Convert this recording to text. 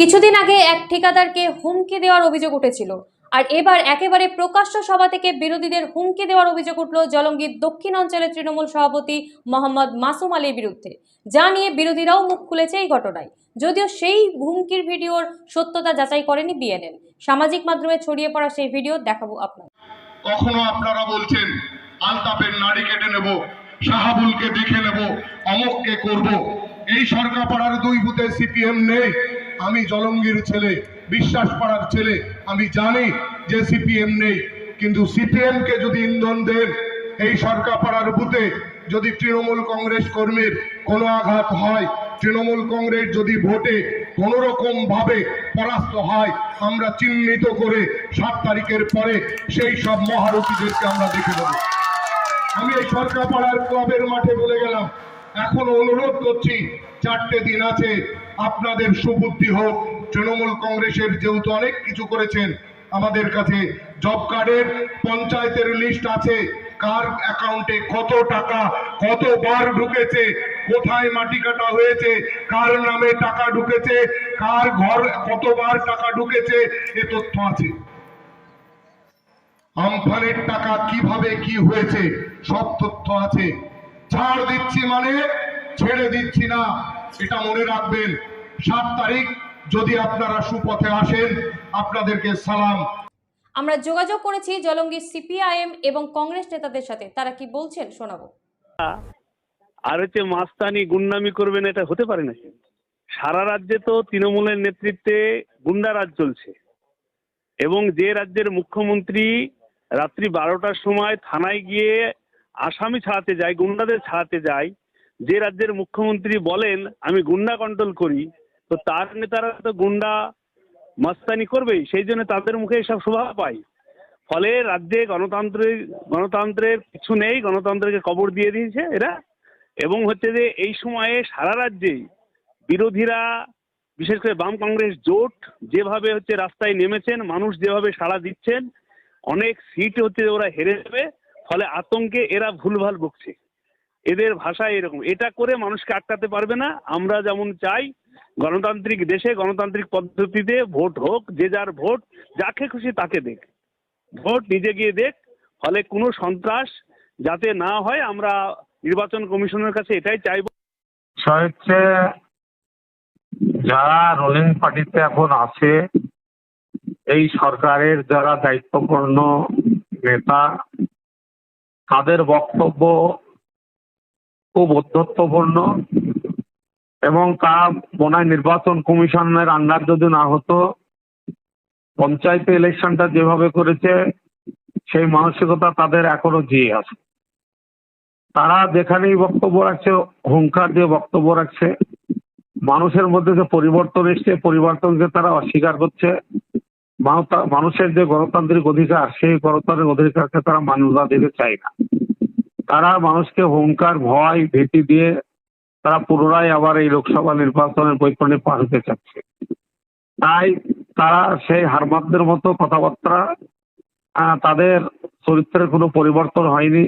কিছুদিন আগে এক ঠিকাদারকে হুমকি দেওয়ার অভিযোগ উঠেছিল। আর এবার একেবারে প্রকাশ্য সভা থেকে বিরোধীদের হুমকি দেওয়ার অভিযোগ উঠল জলঙ্গির দক্ষিণ অঞ্চলের তৃণমূল সভাপতি মোহাম্মদ মাসুম আলীর বিরুদ্ধে, যা নিয়ে বিরোধীরাও মুখ খুলেছে এই ঘটনায়। যদিও সেই হুমকির ভিডিওর সত্যতা যাচাই করেনি বিএনএন। সামাজিক মাধ্যমে ছড়িয়ে পড়া সেই ভিডিও দেখাবো আপনার কখনো আপনারা বলছেন আলতাপের নাড়ি কেটে নেব, শাহাবুলকে দেখে নেব, অমককে করব। এই সরকার পাড়ার দুই বুথে সিপিএম নেই আমি জলঙ্গির ছেলে, বিশ্বাস পাড়ার ছেলে। আমি জানি যে সিপিএম নেই, কিন্তু সিপিএম কে যদি ইন্ধন দেন, এই সরকার পাড়ার বুথে যদি তৃণমূল কংগ্রেস কর্মীর কোনো আঘাত হয়, তৃণমূল কংগ্রেস যদি ভোটে কোন রকম ভাবে পরাস্ত হয়, আমরা চিহ্নিত করে সাত তারিখের পরে সেই সব মহারথীদেরকে আমরা দেখে দেব আমি এই সরকার পাড়ার ক্লাবের মাঠে বলে গেলাম, এখন অনুরোধ করছি, চারটে দিন আছে আপনাদের সুবুদ্ধি হোক, তৃণমূল কংগ্রেসের যেহেতু অনেক কিছু করেছেন, আমাদের কাছে জব কার্ডের পঞ্চায়েতের লিস্ট আছে। কার অ্যাকাউন্টে কত টাকা, কতবার ঢুকেছে, কোথায় মাটি কাটা হয়েছে, কার নামে টাকা ঢুকেছে, কার ঘর কতবার টাকা ঢুকেছে, এ তথ্য আছে। আমফানের টাকা কীভাবে কি হয়েছে, সব তথ্য আছে। ছাড় দিচ্ছি মানে ছেড়ে দিচ্ছি না। এটা মনে রাখবেন। সাত তারিখ যদি আপনারা সুপথে আসেন আপনাদেরকে সালাম। আমরা যোগাযোগ করেছি জলঙ্গির সিপিআইএম এবং কংগ্রেস নেতাদের সাথে। তারা কি বলছেন শোনাবো। আর হচ্ছে মাস্তানি গুন্ডামি করবেন এটা হতে পারে না। সারা রাজ্যে তো তৃণমূলের নেতৃত্বে গুন্ডারাজ চলছে। এবং যে রাজ্যের মুখ্যমন্ত্রী রাত্রি বারোটার সময় থানায় গিয়ে আসামি ছাড়াতে যায় গুন্ডাদের ছাড়াতে যায় যে রাজ্যের মুখ্যমন্ত্রী বলেন, আমি গুন্ডা কন্ট্রোল করি, তো তার নেতারা তো গুন্ডা মাস্তানি করবেই সেই জন্য তাদের মুখে এসব শোভা পায়। ফলে রাজ্যে গণতান্ত্রিক গণতন্ত্রের কিছু নেই, গণতন্ত্রকে কবর দিয়ে দিয়েছে এরা। এবং হচ্ছে যে এই সময়ে সারা রাজ্যে বিরোধীরা, বিশেষ করে বাম কংগ্রেস জোট, যেভাবে হচ্ছে রাস্তায় নেমেছেন, মানুষ যেভাবে সাড়া দিচ্ছেন, অনেক সিট হচ্ছে ওরা হেরে যাবে, ফলে আতঙ্কে এরা ভুলভাল বকছে এদের ভাষা এরকম। এটা করে মানুষকে আটকাতে পারবে না। আমরা যেমন চাই গণতান্ত্রিক দেশে গণতান্ত্রিক পদ্ধতিতে ভোট হোক, যে যার ভোট, যাকে খুশি তাকে দেখ। ভোট নিজে গিয়ে দেখ, ফলে কোনো সন্ত্রাস যাতে না হয়, আমরা নির্বাচন কমিশনের কাছে এটাই চাইব। যারা রুলিং পার্টিতে এখন আছে, এই সরকারের যারা দায়িত্বপূর্ণ নেতা, তাদের বক্তব্য খুব অধ্যত্বপূর্ণ এবং তা মনে নির্বাচন কমিশনের আন্ডার যদি না হতো, পঞ্চায়েত ইলেকশনটা যেভাবে করেছে, সেই মানসিকতা তাদের এখনও জিয়ে আছে। তারা যেখানেই বক্তব্য রাখছে, হুঙ্কার দিয়ে বক্তব্য রাখছে, মানুষের মধ্যে যে পরিবর্তন এসছে, পরিবর্তনকে তারা অস্বীকার করছে মানুষের যে গণতান্ত্রিক অধিকার, সেই গণতান্ত্রিক অধিকারকে তারা মান্যতা দিতে চায় না। তারা মানুষকে হুঙ্কার ভয়, ভীতি দিয়ে তারা পুনরায় আবার এই লোকসভা নির্বাচনের বৈপণে পার হতে চাচ্ছে। তাই তারা সেই হারমাতদের মতো কথাবার্তা তাদের চরিত্রের কোনো পরিবর্তন হয়নি।